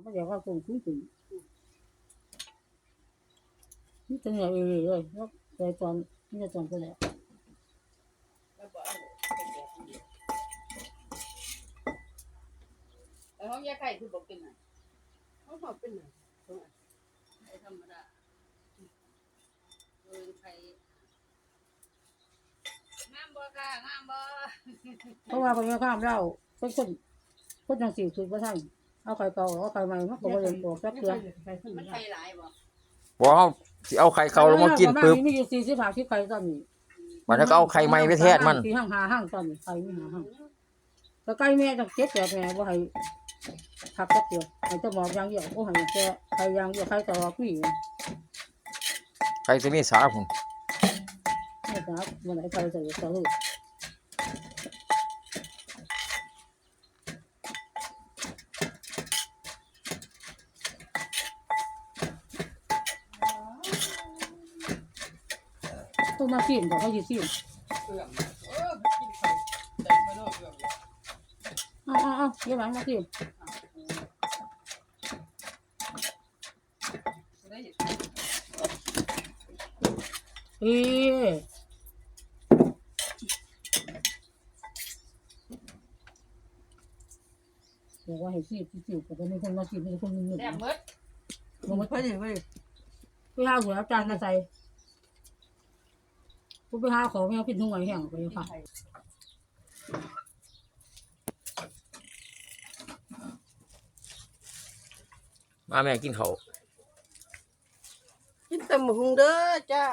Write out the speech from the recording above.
เขาอยากว่าคงคุ้นถึงนี่จะเหนื่อยเลยเลยแล้วแต่ตอนนี่จะตอนก็แล้วแล้วบอกเอาไปแกะอันเดียวแล้วห้องยาไข่คือบอกเป็นไงเขาบอกเป็นหนังไอ้ธรรมดาเออไข่งามบ่ค่ะงามบ่เพราะว่าคนข้ามเราเป็นคนคนจังสี่คือพระท่าน เอาไข่เก่าเอาไข่ใหม่มันก็บ่ได้บอกจักเทื่อใครคนมันนี้ไข่หลายบ่บ่เอาสิเอาไข่เขาลงมากินปึ๊บมีอยู่สี่สิบห้าสิบไข่ตอนนี้มันแล้วก็เอาไข่ใหม่ไปแทนมันสี่ห้างหาห้างตอนนี้ไข่ไม่หาห้างแต่ไก่แม่ต้องเจ็บแบบแม่บ่ให้พักจักเดียวให้จะบอกอย่างเดียวโอ้ให้แค่ไข่อย่างเดียวไข่ต่อพี่ไข่จะมีสาพุ่นไม่ทราบมันไหนไข่ใส่ต่อลูก ตัวมาซีมบอกเขาอยู่ซีมเครื่องเออกินไข่เต็มไปโลดเครื่องเลยเอาเอาเอาเดี๋ยวหลังมาซีมได้เห็นเอ๊ะบอกว่าให้ซีมซีมแต่ไม่คนมาซีมไม่คนมึงหนึ่งแซ่บหมดมึงไม่เพื่อนเว้ยไปหาหัวจานมาใส่ กูไปหาของแมวพิษทุ่งไอ้แห้งไปค่ะมาแม่กินเขาว กินแต่หมูหุงเด้อจ้า